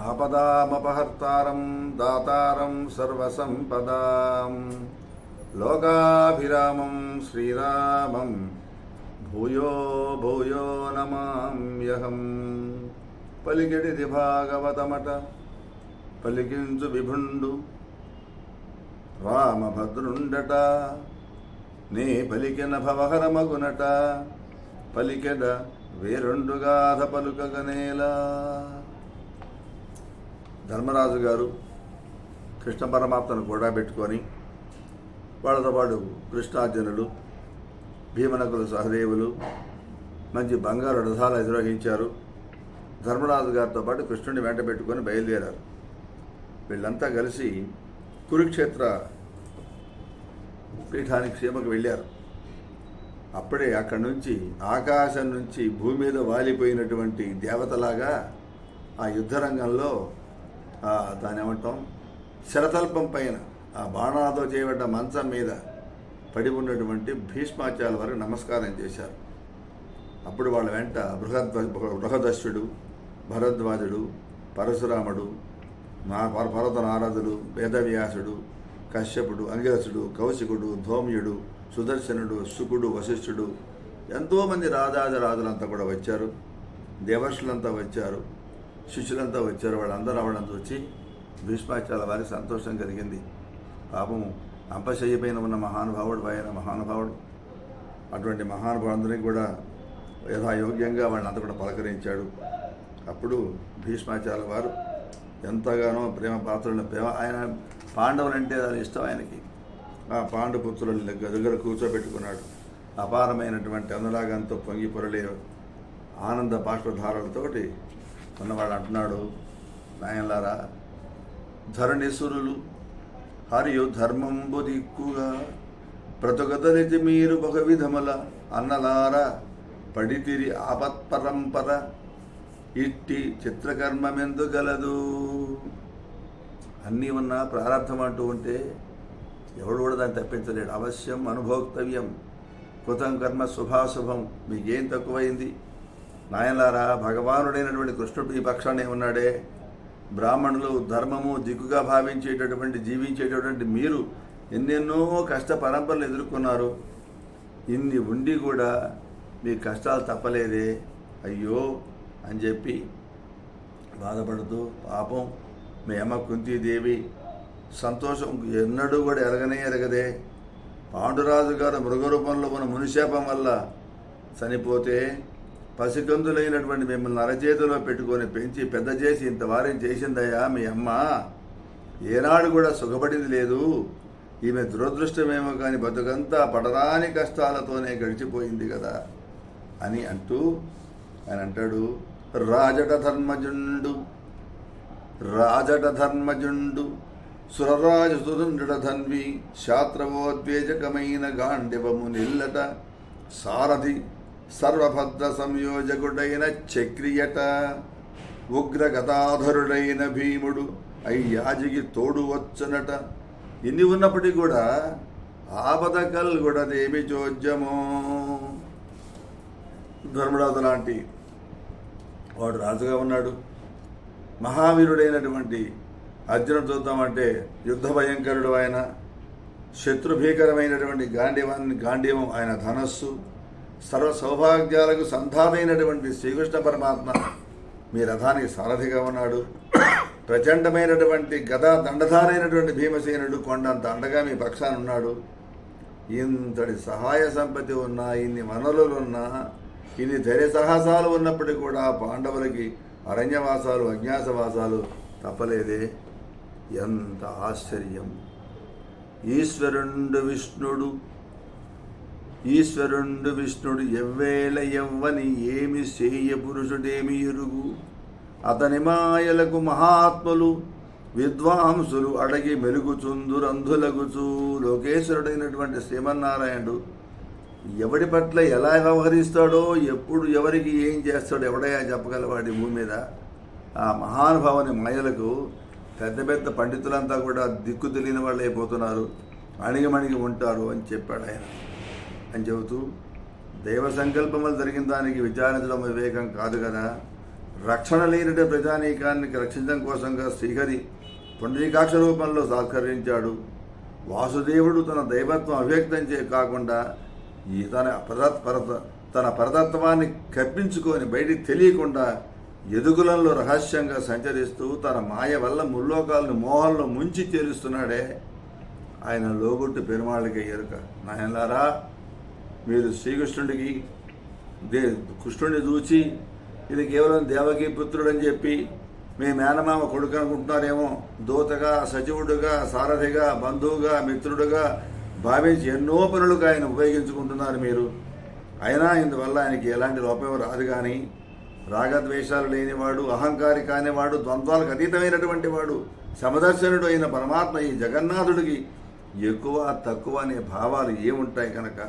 ఆపదామపహర్తారం దాతారం సర్వసంపదాం లోకాభిరామం శ్రీరామం భూయో భూయో నమామ్యహం పలికిడిది భాగవతమట పలికించు విభుండు రామభద్రుండట నీ పలికిన భవహరమగునట పలికెడ వేరుండుగాధ పలుకగనేలా ధర్మరాజు గారు కృష్ణ పరమాత్మను కూడా పెట్టుకొని వాళ్ళతో పాటు కృష్ణార్జునులు భీమనకులు సహదేవులు మంచి బంగారు రథాలు అధిరోహించారు ధర్మరాజు గారితో పాటు కృష్ణుడిని వెంట పెట్టుకొని బయలుదేరారు. వీళ్ళంతా కలిసి కురుక్షేత్ర పీఠానికి సీమకు వెళ్ళారు. అప్పుడే అక్కడి నుంచి ఆకాశం నుంచి భూమి మీద వాలిపోయినటువంటి దేవతలాగా ఆ యుద్ధరంగంలో రంగంలో దాని ఏమంటాం? శరతల్పం పైన ఆ బాణాలతో చేయబడ్డ మంచం మీద పడి ఉన్నటువంటి భీష్మాచార్య వారికి నమస్కారం చేశారు. అప్పుడు వాళ్ళ వెంట బృహద్వ బృహదశ్యుడు భరద్వాజుడు పరశురాముడు నా పర- పర్వత నారదుడు వేదవ్యాసుడు కశ్యపుడు అంగిరసుడు కౌశికుడు ధోమ్యుడు సుదర్శనుడు శుకుడు వశిష్ఠుడు ఎంతోమంది రాజాది రాజులంతా కూడా వచ్చారు. దేవర్షులంతా వచ్చారు. శిష్యులంతా వచ్చారు వాళ్ళందరూ రావడం చూచి భీష్మాచార్య వారికి సంతోషం కలిగింది. పాపం అంపశయ్య పైన ఉన్న మహానుభావుడు ఆయన మహానుభావుడు అటువంటి మహానుభావులందరినీ కూడా యథాయోగ్యంగా వాళ్ళంతా కూడా పలకరించాడు. అప్పుడు భీష్మాచార్య వారు ఎంతగానో ప్రేమ పాత్రలను ప్రేమ ఆయన పాండవులంటే అది ఇష్టం ఆయనకి. ఆ పాండుపుత్రులని దగ్గర దగ్గర కూర్చోబెట్టుకున్నాడు. అపారమైనటువంటి అనురాగంతో పొంగి పొరలే ఆనంద బాష్పధారలతోటి ఉన్నవాడు అంటున్నాడు నాయనలారా ధరణిసురులు హరియు ధర్మంబు దిక్కుగా బ్రతుకదలిచి మీరు ఒక విధముల అన్నలార పడితిరి ఆపత్పరంపర ఇట్టి చిత్రకర్మమెందు గలదు. అన్నీ ఉన్నా ప్రారంభం అంటూ ఉంటే ఎవడు కూడా దాన్ని తప్పించలేడు. అవశ్యం అనుభోక్తవ్యం కృతం కర్మ శుభాశుభం మీకేం తక్కువైంది? నాయనలారా భగవానుడైనటువంటి కృష్ణుడు ఈ పక్షానే ఉన్నాడే బ్రాహ్మణులు ధర్మము దిక్కుగా భావించేటటువంటి జీవించేటటువంటి మీరు ఎన్నెన్నో కష్ట పరంపరలు ఎదుర్కొన్నారు. ఇన్ని ఉండి కూడా మీ కష్టాలు తప్పలేదే. అయ్యో అని చెప్పి బాధపడుతూ పాపం మీ అమ్మ కుంతీదేవి సంతోషం ఎన్నడూ కూడా ఎరగనే ఎరగదే. పాండురాజు గారు మృగరూపంలో ఉన్న మునిశాపం వల్ల చనిపోతే పసికందులైనటువంటి మిమ్మల్ని అరచేతిలో పెట్టుకొని పెంచి పెద్ద చేసి ఇంత వారం చేసిందయ్యా మీ అమ్మ? ఏనాడు కూడా సుఖపడింది లేదు. ఈమె దురదృష్టమేమో కానీ బతుకంతా పడరాని కష్టాలతోనే గడిచిపోయింది కదా అని అంటూ ఆయన అంటాడు రాజట ధర్మజుండు రాజట ధర్మజుండు సురరాజు సుధుండుడ ధన్వి శాత్రవోద్వేజకమైన గాండివము నిల్లట సారథి సర్వభద్ర సంయోజకుడైన చక్రియట ఉగ్ర గదాధరుడైన భీముడు అయ్యాజికి తోడు వచ్చనట ఇన్ని ఉన్నప్పటికీ కూడా ఆపద కల్గుడదేమి చోద్యమో ధర్మరాజు లాంటి వాడు రాజుగా ఉన్నాడు. మహావీరుడైనటువంటి అర్జునుడు చూద్దామంటే యుద్ధ భయంకరుడు ఆయన శత్రుభీకరమైనటువంటి గాంధీవాన్ని గాంధీవం ఆయన ధనస్సు. సర్వ సౌభాగ్యాలకు సంధానైనటువంటి శ్రీకృష్ణ పరమాత్మ మీ రథానికి సారథిగా ఉన్నాడు. ప్రచండమైనటువంటి గదా దండధారైనటువంటి భీమసేనుడు కొండంత అండగా మీ పక్షాన ఉన్నాడు. ఇంతటి సహాయ సంపత్తి ఉన్నా ఇన్ని వనరులు ఉన్నా ఇన్ని ధైర్య సాహసాలు ఉన్నప్పటికీ కూడా పాండవులకి అరణ్యవాసాలు అజ్ఞాసవాసాలు తప్పలేదే. ఎంత ఆశ్చర్యం! ఈశ్వరుండు విష్ణుడు ఈశ్వరుండు విష్ణుడు ఎవ్వేళ ఎవ్వని ఏమి సేయ పురుషుడేమి ఎరుగు? అతని మాయలకు మహాత్ములు విద్వాంసులు అడగి మెలుగుచుందురంధులగుచు లోకేశ్వరుడైనటువంటి శ్రీమన్నారాయణుడు ఎవడి పట్ల ఎలా వ్యవహరిస్తాడో ఎప్పుడు ఎవరికి ఏం చేస్తాడో ఎవడయా చెప్పగలవాడి భూమి మీద? ఆ మహానుభావుని మాయలకు పెద్ద పెద్ద పండితులంతా కూడా దిక్కు తెలియని వాళ్ళు అయిపోతున్నారు అణిగిమణిగి ఉంటారు అని చెప్పాడు ఆయన. అని చెబుతూ దైవ సంకల్పములు జరిగిన దానికి విచారించడం వివేకం కాదు కదా. రక్షణ లేనిట ప్రజానీకాన్ని రక్షించడం కోసంగా శ్రీహరి పుండరీకాక్ష రూపంలో సాత్కరించాడు. వాసుదేవుడు తన దైవత్వం అవ్యక్తం చే కాకుండా ఈ తన పరత పరత తన పరతత్వాన్ని కప్పించుకొని బయటికి తెలియకుండా ఎదుగులంలో రహస్యంగా సంచరిస్తూ తన మాయ వల్ల ముల్లోకాలను మోహంలో ముంచి చేరుస్తున్నాడే. ఆయన లోగొట్టు పెరుమాళ్ళకి ఎరుక. నాయనలారా మీరు శ్రీకృష్ణుడికి దే కృష్ణుడిని చూచి ఇది కేవలం దేవకి పుత్రుడని చెప్పి మీ మేనమామ కొడుకు అనుకుంటున్నారేమో దూతగా సచివుడుగా సారథిగా బంధువుగా మిత్రుడుగా భావించి ఎన్నో పనులకు ఆయన ఉపయోగించుకుంటున్నారు మీరు. అయినా ఇందువల్ల ఆయనకి ఎలాంటి లోపం రాదు కానీ రాగద్వేషాలు లేనివాడు అహంకారి కానివాడు ద్వంద్వాలకు అతీతమైనటువంటి వాడు సమదర్శనుడు అయిన పరమాత్మ ఈ జగన్నాథుడికి ఎక్కువ తక్కువ అనే భావాలు ఏముంటాయి కనుక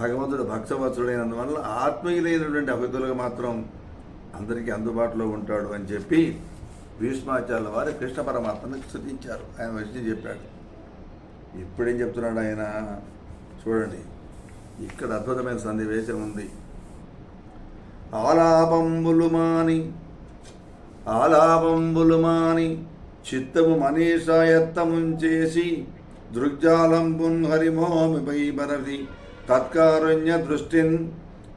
భగవంతుడు భక్తవత్సుడైనందువల్ల ఆత్మీయులైనటువంటి అభితులకు మాత్రం అందరికీ అందుబాటులో ఉంటాడు అని చెప్పి భీష్మాచార్యుల వారు కృష్ణ పరమాత్మను స్థుతించారు. ఆయన వచ్చి చెప్పాడు. ఇప్పుడేం చెప్తున్నాడు ఆయన? చూడండి. ఇక్కడ అద్భుతమైన సన్నివేశం ఉంది. ఆలాపంబులు మాని ఆలాపంబులు మాని చిత్తము మనీషాయత్తముంచేసి దృగ్జాలంబున్ హరిమోమిపై బరవి తత్కారుణ్య దృష్టిన్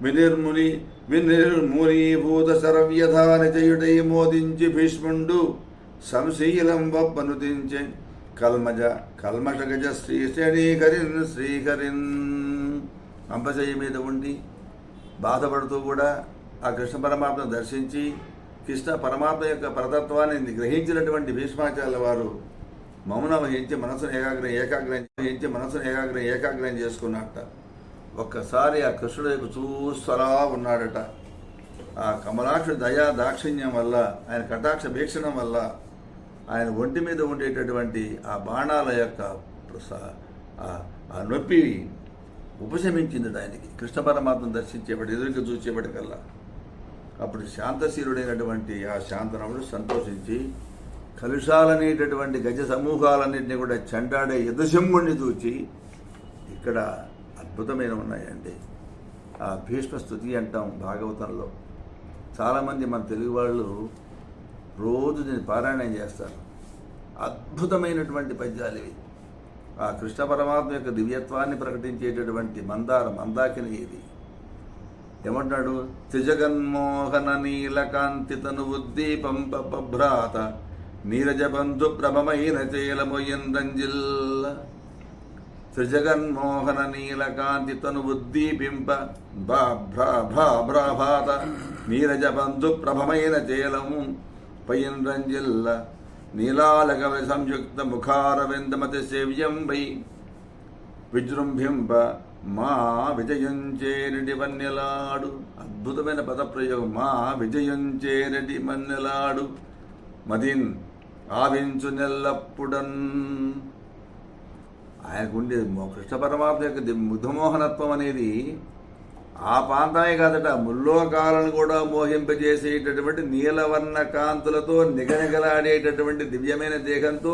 వినిర్ముని వినిర్మునీభూత శరవ్యధాని చేయుటై మోదించి భీష్ముండు సంశీలం వప్పనుదించి. కల్మజ కల్మష గజ శ్రీశ్రేణీకరిన్ శ్రీకరిన్ అంబశయ్య మీద ఉండి బాధపడుతూ కూడా ఆ కృష్ణ పరమాత్మను దర్శించి కృష్ణ పరమాత్మ యొక్క పరతత్వాన్ని గ్రహించినటువంటి భీష్మాచార్య వారు మౌనం వహించి మనసును ఏకాగ్రం ఏకాగ్రం వహించి మనసును ఏకాగ్రం ఏకాగ్రం చేసుకున్నట్ట ఒక్కసారి ఆ కృష్ణుడు వైపు చూస్తలా ఉన్నాడట. ఆ కమలాక్షుడి దయా దాక్షిణ్యం వల్ల ఆయన కటాక్ష వీక్షణం వల్ల ఆయన ఒంటి మీద ఉండేటటువంటి ఆ బాణాల యొక్క ఆ- నొప్పి ఉపశమించింది ఆయనకి. కృష్ణ పరమాత్మను దర్శించేవాడు ఎదురుగా చూసేవాడికల్లా అప్పుడు శాంతశీలుడైనటువంటి ఆ శాంతనముడు సంతోషించి కలుషాలనేటటువంటి గజ సమూహాలన్నింటినీ కూడా చెండాడే యదుశంగుణ్ణి చూచి ఇక్కడ అద్భుతమైన ఉన్నాయండి. ఆ భీష్మ స్థుతి అంటాం భాగవతంలో. చాలామంది మన తెలుగు వాళ్ళు రోజు దీన్ని పారాయణం చేస్తారు. అద్భుతమైనటువంటి పద్యాలు ఇవి. ఆ కృష్ణ పరమాత్మ యొక్క దివ్యత్వాన్ని ప్రకటించేటటువంటి మందార మందాకిని ఇది. ఏమంటాడు త్రిజగన్మోహన నీలకాంతి తను ఉద్దీపం పభ్రాత నీరజబంధు ప్రభమైన చేలమొయ్యన్ త్రిజగన్మోహన నీలకాంతి తను ఉద్దీపింప భాభ్రాభాత నీరజ బంధు ప్రభమైన చేలము. పయ్యన్ రంజిల్ల నీలాలకవ సంయుక్త ముఖారవిందమతి సేవ్యం వై. విజృంభింప మా విజయం చేరడి అద్భుతమైన పదప్రయోగం. మా విజయంచేరడి మన్నెలాడు. మదిన్ ఆవించు నెల్లప్పుడన్. ఆయనకుండే మో- కృష్ణ పరమాత్మ యొక్క ముగ్ధమోహనత్వం అనేది ఆ ప్రాంతమే కాదట. ముల్లోకాలను కూడా మోహింపజేసేటటువంటి నీలవర్ణ కాంతులతో నిగనిగలాడేటటువంటి దివ్యమైన దేహంతో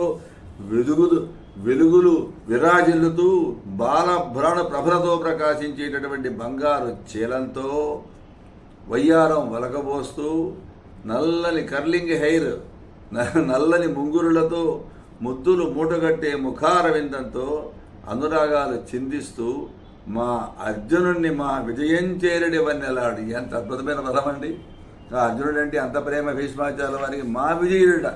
వెలుగులు వెలుగులు విరాజిల్లుతూ బాలభ్రాణ ప్రభలతో ప్రకాశించేటటువంటి బంగారు చీలంతో వయ్యారం వలకబోస్తూ నల్లని కర్లింగ్ హెయిర్ నల్లని ముంగురులతో ముద్దులు మూటగట్టే ముఖారవిందంతో అనురాగాలు చిందిస్తూ మా అర్జునుణ్ణి మా విజయం చేరడి వన్నెలాడు. ఎంత అద్భుతమైన పదం అండి. ఆ అర్జునుడు అంటే అంత ప్రేమ భీష్మాచార్య వారికి మా విజయుడ.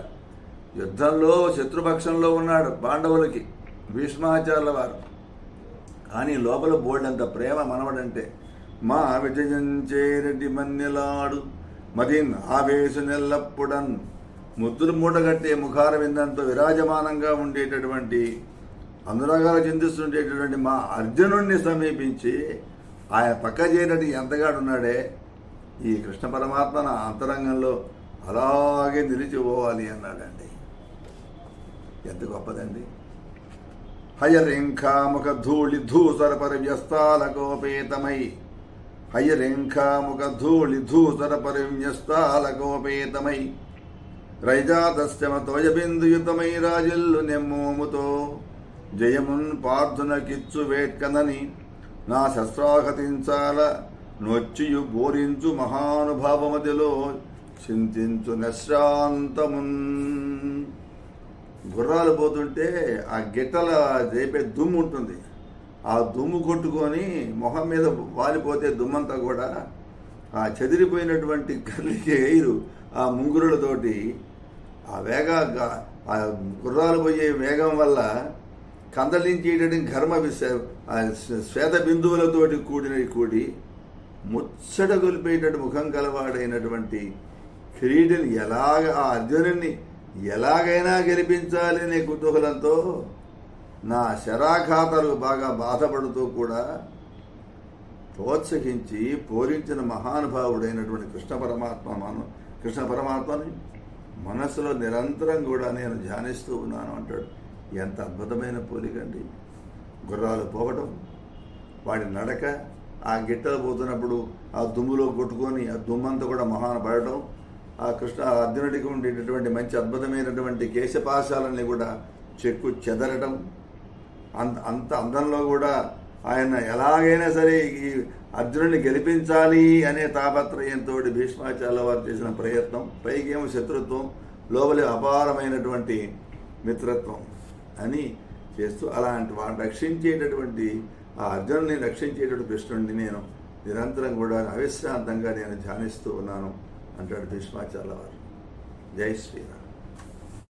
యుద్ధంలో శత్రుపక్షంలో ఉన్నాడు పాండవులకి భీష్మాచార్యుల వారు. కానీ లోపల బోల్డంత ప్రేమ మనవడంటే మా విజయం చేరటి మన్నెలాడు. మదిన్ ఆవేశ నెల్లప్పుడన్ ముద్దులు మూటగట్టే ముఖార విందంతో విరాజమానంగా ఉండేటటువంటి అనురాగాలు చెందిస్తుండేటటువంటి మా అర్జునుణ్ణి సమీపించి ఆయన పక్క చేయడానికి ఎంతగాడున్నాడే ఈ కృష్ణ పరమాత్మ నా అంతరంగంలో అలాగే నిలిచిపోవాలి అన్నాడండి. ఎంత గొప్పదండి. హయరేంఖాముఖ ధూళి ధూసర పరివ్యస్తాలకోపేతమై హయరేంఖాముఖ ధూళి ధూసర పరివ్యస్తాలకోపేతమై రైజాతశ్చమతోయ రాజిల్లు నెమ్మోముతో జయమున్ పార్థునకిచ్చు వేట్కనని నా శస్త్రాఘతించాల నొచ్చియు బోరించు మహానుభావమతిలో చింతించు నశ్రాంతమున్। గుర్రాలు పోతుంటే ఆ గిట్టల రేపే దుమ్ము ఉంటుంది. ఆ దుమ్ము కొట్టుకొని మొహం మీద వాలిపోతే దుమ్మంతా కూడా ఆ చెదిరిపోయినటువంటి కర్లికి ఎయిరు. ఆ ముంగురులతోటి ఆ వేగ ఆ గుర్రాలు పోయే వేగం వల్ల కందలించేటటువంటి ఘర్మ శ్వేత బిందువులతోటి కూడిన కూడి ముచ్చట గొలిపేటటువంటి ముఖం కలవాడైనటువంటి క్రీడని ఎలాగ ఆ అర్జునుడిని ఎలాగైనా గెలిపించాలి అనే కుతూహలంతో నా శరాఖాతలు బాగా బాధపడుతూ కూడా ప్రోత్సహించి పూరించిన మహానుభావుడైనటువంటి కృష్ణ పరమాత్మ మనం కృష్ణ పరమాత్మని మనసులో నిరంతరం కూడా నేను ధ్యానిస్తూ ఉన్నాను అంటాడు. ఎంత అద్భుతమైన పోలికండి గుర్రాలు పోవటం వాడి నడక ఆ గిట్టలు పోతున్నప్పుడు ఆ దుమ్ములో కొట్టుకొని ఆ దుమ్మంతా కూడా మహాన పడటం ఆ కృష్ణ అర్జునుడికి ఉండేటటువంటి మంచి అద్భుతమైనటువంటి కేశపాశాలని కూడా చెక్కు చెదరటం అంత అంత అందంలో కూడా ఆయన ఎలాగైనా సరే ఈ అర్జునుడిని గెలిపించాలి అనే తాపత్రయంతో భీష్మాచార్య వారు చేసిన ప్రయత్నం పైకి ఏమో శత్రుత్వం లోపలి అపారమైనటువంటి మిత్రత్వం అని చేస్తూ అలాంటి వాడిని రక్షించేటటువంటి ఆ అర్జునుడిని రక్షించేటటువంటి కృష్ణుడిని నేను నిరంతరం కూడా అవిశ్రాంతంగా నేను ధ్యానిస్తూ ఉన్నాను అంటాడు భీష్మాచార్య వారు. జై శ్రీరామ్.